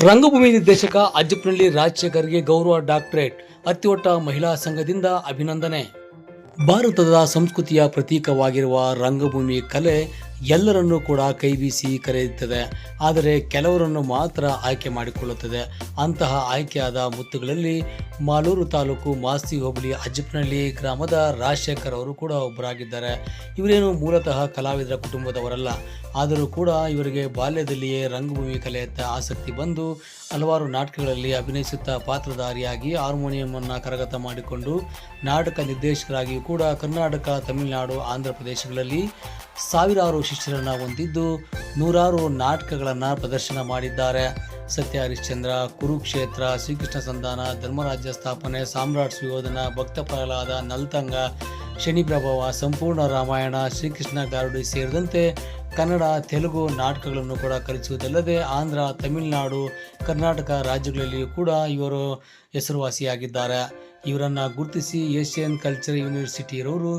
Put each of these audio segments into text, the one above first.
ರಂಗಭೂಮಿ ನಿರ್ದೇಶಕ ಅಜ್ಜಪ್ನಳ್ಳಿ ರಾಜಶೇಖರ್ಗೆ ಗೌರವ ಡಾಕ್ಟರೇಟ್ ಅತ್ಯುವಟ್ಟ ಮಹಿಳಾ ಸಂಘದಿಂದ ಅಭಿನಂದನೆ. ಭಾರತದ ಸಂಸ್ಕೃತಿಯ ಪ್ರತೀಕವಾಗಿರುವ ರಂಗಭೂಮಿ ಕಲೆ ಎಲ್ಲರನ್ನೂ ಕೂಡ ಕೈ ಬೀಸಿ ಕರೆಯುತ್ತದೆ. ಆದರೆ ಕೆಲವರನ್ನು ಮಾತ್ರ ಆಯ್ಕೆ ಮಾಡಿಕೊಳ್ಳುತ್ತದೆ. ಅಂತಹ ಆಯ್ಕೆಯಾದ ಮುತ್ತುಗಳಲ್ಲಿ ಮಾಲೂರು ತಾಲೂಕು ಮಾಸ್ತಿ ಹೋಬಳಿ ಅಜ್ಜಪ್ಪನಹಳ್ಳಿ ಗ್ರಾಮದ ರಾಜಶೇಖರ್ ಅವರು ಕೂಡ ಒಬ್ಬರಾಗಿದ್ದಾರೆ. ಇವರೇನು ಮೂಲತಃ ಕಲಾವಿದರ ಕುಟುಂಬದವರಲ್ಲ. ಆದರೂ ಕೂಡ ಇವರಿಗೆ ಬಾಲ್ಯದಲ್ಲಿಯೇ ರಂಗಭೂಮಿ ಕಲೆಯತ್ತ ಆಸಕ್ತಿ ಬಂದು ಹಲವಾರು ನಾಟಕಗಳಲ್ಲಿ ಅಭಿನಯಿಸುತ್ತಾ ಪಾತ್ರಧಾರಿಯಾಗಿ ಹಾರ್ಮೋನಿಯಮನ್ನು ಕರಗತ ಮಾಡಿಕೊಂಡು ನಾಟಕ ನಿರ್ದೇಶಕರಾಗಿಯೂ ಕೂಡ ಕರ್ನಾಟಕ, ತಮಿಳುನಾಡು, ಆಂಧ್ರ ಪ್ರದೇಶಗಳಲ್ಲಿ ಸಾವಿರಾರು ಶಿಷ್ಯರನ್ನು ಹೊಂದಿದ್ದು ನೂರಾರು ನಾಟಕಗಳನ್ನು ಪ್ರದರ್ಶನ ಮಾಡಿದ್ದಾರೆ. ಸತ್ಯ ಹರಿಶ್ಚಂದ್ರ, ಕುರುಕ್ಷೇತ್ರ, ಶ್ರೀಕೃಷ್ಣ ಸಂಧಾನ, ಧರ್ಮರಾಜ್ಯ ಸ್ಥಾಪನೆ, ಸಾಮ್ರಾಟ್ ಸುಯೋಧನ, ಭಕ್ತ ಪ್ರಹ್ಲಾದ, ನಲ್ತಂಗ ಶನಿ ಪ್ರಭಾವ ಸಂಪೂರ್ಣ ರಾಮಾಯಣ, ಶ್ರೀಕೃಷ್ಣ ಗಾರುಡಿ ಸೇರಿದಂತೆ ಕನ್ನಡ, ತೆಲುಗು ನಾಟಕಗಳನ್ನು ಕೂಡ ಕಲಿಸುವುದಲ್ಲದೆ ಆಂಧ್ರ, ತಮಿಳುನಾಡು, ಕರ್ನಾಟಕ ರಾಜ್ಯಗಳಲ್ಲಿಯೂ ಕೂಡ ಇವರು ಹೆಸರುವಾಸಿಯಾಗಿದ್ದಾರೆ. ಇವರನ್ನು ಗುರುತಿಸಿ ಏಷ್ಯನ್ ಕಲ್ಚರ್ ಯೂನಿವರ್ಸಿಟಿಯವರು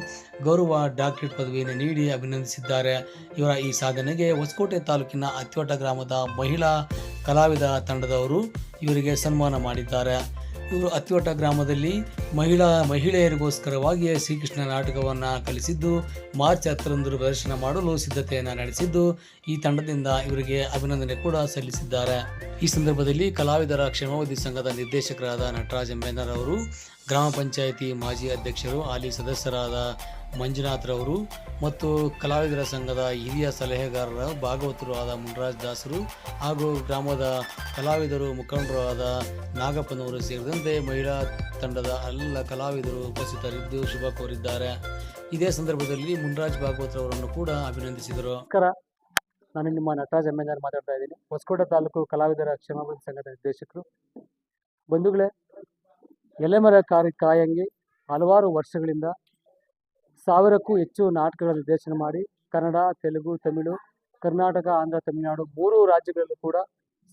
ಗೌರವ ಡಾಕ್ಟರೇಟ್ ಪದವಿಯನ್ನು ನೀಡಿ ಅಭಿನಂದಿಸಿದ್ದಾರೆ. ಇವರ ಈ ಸಾಧನೆಗೆ ಹೊಸಕೋಟೆ ತಾಲೂಕಿನ ಅತ್ಯೋಟ ಗ್ರಾಮದ ಮಹಿಳಾ ಕಲಾವಿದ ತಂಡದವರು ಇವರಿಗೆ ಸನ್ಮಾನ ಮಾಡಿದ್ದಾರೆ. ಇವರು ಅತ್ಯೋಟ ಗ್ರಾಮದಲ್ಲಿ ಮಹಿಳಾ ಮಹಿಳೆಯರಿಗೋಸ್ಕರವಾಗಿ ಶ್ರೀಕೃಷ್ಣ ನಾಟಕವನ್ನು ಕಲಿಸಿದ್ದು, ಮಾರ್ಚ್ ಹತ್ತರಂದು ಪ್ರದರ್ಶನ ಮಾಡಲು ಸಿದ್ಧತೆಯನ್ನು ನಡೆಸಿದ್ದು, ಈ ತಂಡದಿಂದ ಇವರಿಗೆ ಅಭಿನಂದನೆ ಕೂಡ ಸಲ್ಲಿಸಿದ್ದಾರೆ. ಈ ಸಂದರ್ಭದಲ್ಲಿ ಕಲಾವಿದರ ಕ್ಷೇಮಾವಧಿ ಸಂಘದ ನಿರ್ದೇಶಕರಾದ ನಟರಾಜ ಮೇನರ್ ಅವರು ಗ್ರಾಮ ಪಂಚಾಯಿತಿ ಮಾಜಿ ಅಧ್ಯಕ್ಷರು, ಹಾಲಿ ಸದಸ್ಯರಾದ ಮಂಜುನಾಥ್ರವರು ಮತ್ತು ಕಲಾವಿದರ ಸಂಘದ ಹಿರಿಯ ಸಲಹೆಗಾರರ ಭಾಗವತರು ಆದ ಮುನ್ರಾಜ್ ದಾಸರು ಹಾಗೂ ಗ್ರಾಮದ ಕಲಾವಿದರು ಮುಖಂಡರು ಆದ ನಾಗಪ್ಪನವರು ಸೇರಿದಂತೆ ಮಹಿಳಾ ತಂಡದ ಎಲ್ಲ ಕಲಾವಿದರು ಉಪಸ್ಥಿತರಿದ್ದು ಶುಭ ಕೋರಿದ್ದಾರೆ. ಇದೇ ಸಂದರ್ಭದಲ್ಲಿ ಮುನ್ರಾಜ್ ಭಾಗವತರವರನ್ನು ಕೂಡ ಅಭಿನಂದಿಸಿದರು. ನಾನು ನಿಮ್ಮ ನಟರಾಜ್ ಎಮ್ಮೆದಾರ್ ಮಾತಾಡ್ತಾ ಇದ್ದೀನಿ. ಹೊಸಕೋಟೆ ತಾಲೂಕು ಕಲಾವಿದರ ಕ್ಷಮಾಪಣೆ ಸಂಘದ ನಿರ್ದೇಶಕರು. ಬಂಧುಗಳೇ, ಎಲೆಮರ ಕಾರ್ಯ ಕಾಯಂಗಿ ಹಲವಾರು ವರ್ಷಗಳಿಂದ ಸಾವಿರಕ್ಕೂ ಹೆಚ್ಚು ನಾಟಕಗಳ ನಿರ್ದೇಶನ ಮಾಡಿ ಕನ್ನಡ, ತೆಲುಗು, ತಮಿಳು, ಕರ್ನಾಟಕ, ಆಂಧ್ರ, ತಮಿಳುನಾಡು ಮೂರು ರಾಜ್ಯಗಳಲ್ಲೂ ಕೂಡ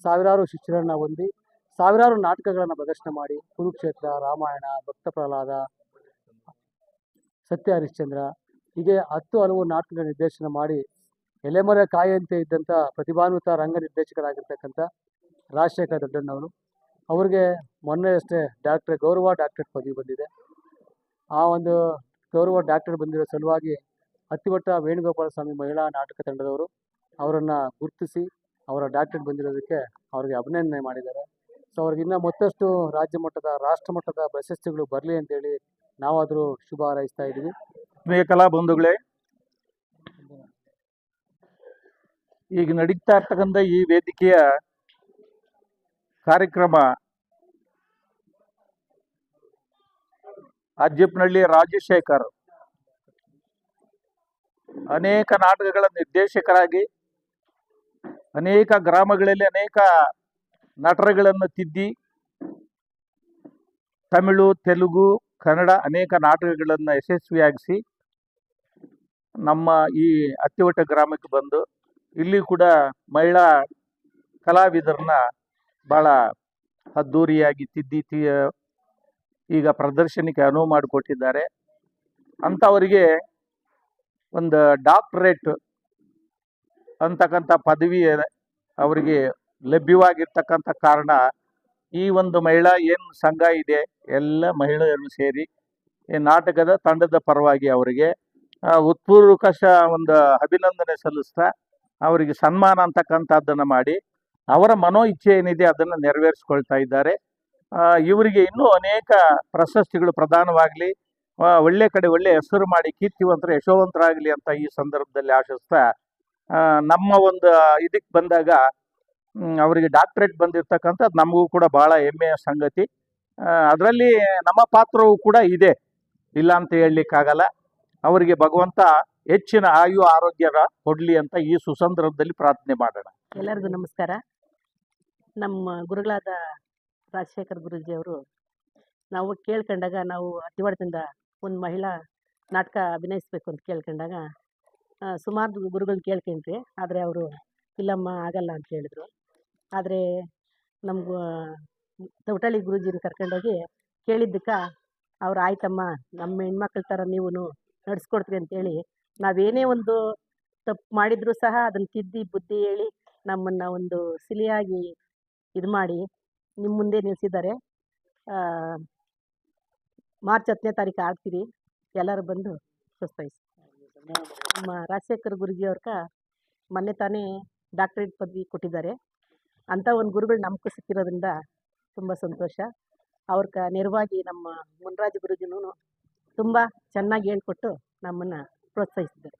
ಸಾವಿರಾರು ಶಿಷ್ಯರನ್ನು ಹೊಂದಿ ಸಾವಿರಾರು ನಾಟಕಗಳನ್ನು ಪ್ರದರ್ಶನ ಮಾಡಿ ಕುರುಕ್ಷೇತ್ರ, ರಾಮಾಯಣ ಭಕ್ತ ಪ್ರಹ್ಲಾದ ಸತ್ಯ ಹರಿಶ್ಚಂದ್ರ ಹೀಗೆ ಹತ್ತು ಹಲವು ನಾಟಕಗಳ ನಿರ್ದೇಶನ ಮಾಡಿ ಎಲೆಮರೆ ಕಾಯಿಯಂತೆ ಇದ್ದಂಥ ಪ್ರತಿಭಾನ್ವಿತ ರಂಗ ನಿರ್ದೇಶಕರಾಗಿರ್ತಕ್ಕಂಥ ರಾಜಶೇಖರ್ ದೊಡ್ಡಣ್ಣವರು. ಅವ್ರಿಗೆ ಮೊನ್ನೆಯಷ್ಟೇ ಡಾಕ್ಟ್ರೆ ಗೌರವ ಡಾಕ್ಟ್ರೇಟ್ ಪದವಿ ಬಂದಿದೆ. ಆ ಒಂದು ಗೌರವ ಡಾಕ್ಟರ್ ಬಂದಿರೋ ಸಲುವಾಗಿ ಅತ್ತಿವಟ್ಟ ವೇಣುಗೋಪಾಲ ಸ್ವಾಮಿ ಮಹಿಳಾ ನಾಟಕ ತಂಡದವರು ಅವರನ್ನು ಗುರುತಿಸಿ ಅವರ ಡಾಕ್ಟರ್ ಬಂದಿರೋದಕ್ಕೆ ಅವರಿಗೆ ಅಭಿನಂದನೆ ಮಾಡಿದ್ದಾರೆ. ಸೊ ಅವ್ರಿಗೆ ಇನ್ನೂ ಮತ್ತಷ್ಟು ರಾಜ್ಯ ಮಟ್ಟದ, ರಾಷ್ಟ್ರ ಮಟ್ಟದ ಪ್ರಶಸ್ತಿಗಳು ಬರಲಿ ಅಂತೇಳಿ ನಾವಾದರೂ ಶುಭ ಹಾರೈಸ್ತಾ ಇದ್ದೀವಿ. ಕಲಾ ಬಂಧುಗಳೇ, ಈಗ ನಡೀತಾ ಇರ್ತಕ್ಕಂಥ ಈ ವೇದಿಕೆಯ ಕಾರ್ಯಕ್ರಮ ಅಜ್ಜಪ್ಪನಹಳ್ಳಿ ರಾಜಶೇಖರ್. ಅನೇಕ ನಾಟಕಗಳ ನಿರ್ದೇಶಕರಾಗಿ, ಅನೇಕ ಗ್ರಾಮಗಳಲ್ಲಿ ಅನೇಕ ನಟರುಗಳನ್ನು ತಿದ್ದಿ, ತಮಿಳು, ತೆಲುಗು, ಕನ್ನಡ ಅನೇಕ ನಾಟಕಗಳನ್ನು ಯಶಸ್ವಿಯಾಗಿಸಿ ನಮ್ಮ ಈ ಅತ್ತಿವಟ್ಟ ಗ್ರಾಮಕ್ಕೆ ಬಂದು ಇಲ್ಲಿ ಕೂಡ ಮಹಿಳಾ ಕಲಾವಿದರನ್ನ ಭಾಳ ಅದ್ದೂರಿಯಾಗಿ ತಿದ್ದಿ ಈಗ ಪ್ರದರ್ಶನಕ್ಕೆ ಅನುವು ಮಾಡಿಕೊಟ್ಟಿದ್ದಾರೆ. ಅಂಥವರಿಗೆ ಒಂದು ಡಾಕ್ಟರೇಟ್ ಅಂತಕ್ಕಂಥ ಪದವಿ ಅವರಿಗೆ ಲಭ್ಯವಾಗಿರ್ತಕ್ಕಂಥ ಕಾರಣ ಈ ಒಂದು ಮಹಿಳಾ ಏನು ಸಂಘ ಇದೆ, ಎಲ್ಲ ಮಹಿಳೆಯರು ಸೇರಿ ಈ ನಾಟಕದ ತಂಡದ ಪರವಾಗಿ ಅವರಿಗೆ ಉತ್ಪೂರ್ವಕಶ ಉತ್ಪೂರ್ವಕ ಒಂದು ಅಭಿನಂದನೆ ಸಲ್ಲಿಸ್ತಾ ಅವರಿಗೆ ಸನ್ಮಾನ ಅಂತಕ್ಕಂಥದ್ದನ್ನು ಮಾಡಿ ಅವರ ಮನೋ ಇಚ್ಛೆ ಏನಿದೆ ಅದನ್ನು ನೆರವೇರಿಸ್ಕೊಳ್ತಾ ಇದ್ದಾರೆ. ಇವರಿಗೆ ಇನ್ನೂ ಅನೇಕ ಪ್ರಶಸ್ತಿಗಳು ಪ್ರದಾನವಾಗಲಿ ಒಳ್ಳೆ ಕಡೆ ಒಳ್ಳೆ ಹೆಸರು ಮಾಡಿ ಕೀರ್ತಿವಂತರ ಯಶೋವಂತರಾಗಲಿ ಅಂತ ಈ ಸಂದರ್ಭದಲ್ಲಿ ಆಶಿಸ್ತಾ ನಮ್ಮ ಒಂದು ಇದಕ್ಕೆ ಬಂದಾಗ ಅವರಿಗೆ ಡಾಕ್ಟ್ರೇಟ್ ಬಂದಿರ್ತಕ್ಕಂಥದ್ದು ನಮಗೂ ಕೂಡ ಬಹಳ ಹೆಮ್ಮೆಯ ಸಂಗತಿ. ಅದರಲ್ಲಿ ನಮ್ಮ ಪಾತ್ರವೂ ಕೂಡ ಇದೆ. ಇಲ್ಲ ಅಂತ ಹೇಳಲಿಕ್ಕಾಗಲ್ಲ. ಅವರಿಗೆ ಭಗವಂತ ಹೆಚ್ಚಿನ ಆಯು ಆರೋಗ್ಯ ಕೊಡ್ಲಿ ಅಂತ ಈ ಸುಸಂದರ್ಭದಲ್ಲಿ ಪ್ರಾರ್ಥನೆ ಮಾಡೋಣ. ಎಲ್ಲರಿಗೂ ನಮಸ್ಕಾರ. ನಮ್ಮ ಗುರುಗಳಾದ ರಾಜಶೇಖರ್ ಗುರೂಜಿಯವರು ನಾವು ಕೇಳ್ಕೊಂಡಾಗ ನಾವು ಅತಿವಾಡದಿಂದ ಒಂದು ಮಹಿಳಾ ನಾಟಕ ಅಭಿನಯಿಸ್ಬೇಕು ಅಂತ ಕೇಳ್ಕೊಂಡಾಗ ಸುಮಾರು ಗುರುಗಳನ್ನ ಕೇಳ್ಕೊಂಡ್ರಿ, ಆದರೆ ಅವರು, ಇಲ್ಲಮ್ಮ, ಆಗಲ್ಲ ಅಂತ ಹೇಳಿದರು. ಆದರೆ ನಮ್ಗೆ ತೌಟಳ್ಳಿ ಗುರೂಜಿನ ಕರ್ಕೊಂಡೋಗಿ ಕೇಳಿದ್ದಕ್ಕೆ ಅವ್ರು, ಆಯ್ತಮ್ಮ, ನಮ್ಮ ಹೆಣ್ಮಕ್ಳ ಥರ ನೀವು ನಡೆಸ್ಕೊಡ್ತೀರಿ ಅಂತೇಳಿ ನಾವೇನೇ ಒಂದು ತಪ್ಪು ಮಾಡಿದರೂ ಸಹ ಅದನ್ನು ತಿದ್ದಿ ಬುದ್ಧಿ ಹೇಳಿ ನಮ್ಮನ್ನು ಒಂದು ಸಿಲಿಯಾಗಿ ಇದು ಮಾಡಿ ನಿಮ್ಮ ಮುಂದೆ ನಿಲ್ಲಿಸಿದ್ದಾರೆ ಮಾರ್ಚ್ ಹತ್ತನೇ ತಾರೀಕು ಆಡ್ತೀರಿ ಎಲ್ಲರೂ ಬಂದು ಪ್ರೋತ್ಸಾಹಿಸಿ ನಮ್ಮ ರಾಜಶೇಖರ್ ಗುರೂಜಿಯವ್ರ್ಗ ಮೊನ್ನೆ ತಾನೇ ಡಾಕ್ಟ್ರೇಟ್ ಪದವಿ ಕೊಟ್ಟಿದ್ದಾರೆ. ಅಂಥ ಒಂದು ಗುರುಗಳು ನಮಗೂ ಸಿಕ್ಕಿರೋದ್ರಿಂದ ತುಂಬ ಸಂತೋಷ. ಅವ್ರ ನೆರವಾಗಿ ನಮ್ಮ ಮುನ್ರಾಜ್ ಗುರುಜಿನೂ ತುಂಬ ಚೆನ್ನಾಗಿ ಹೇಳ್ಕೊಟ್ಟು ನಮ್ಮನ್ನು ಪ್ರೋತ್ಸಾಹಿಸಿದ್ದಾರೆ.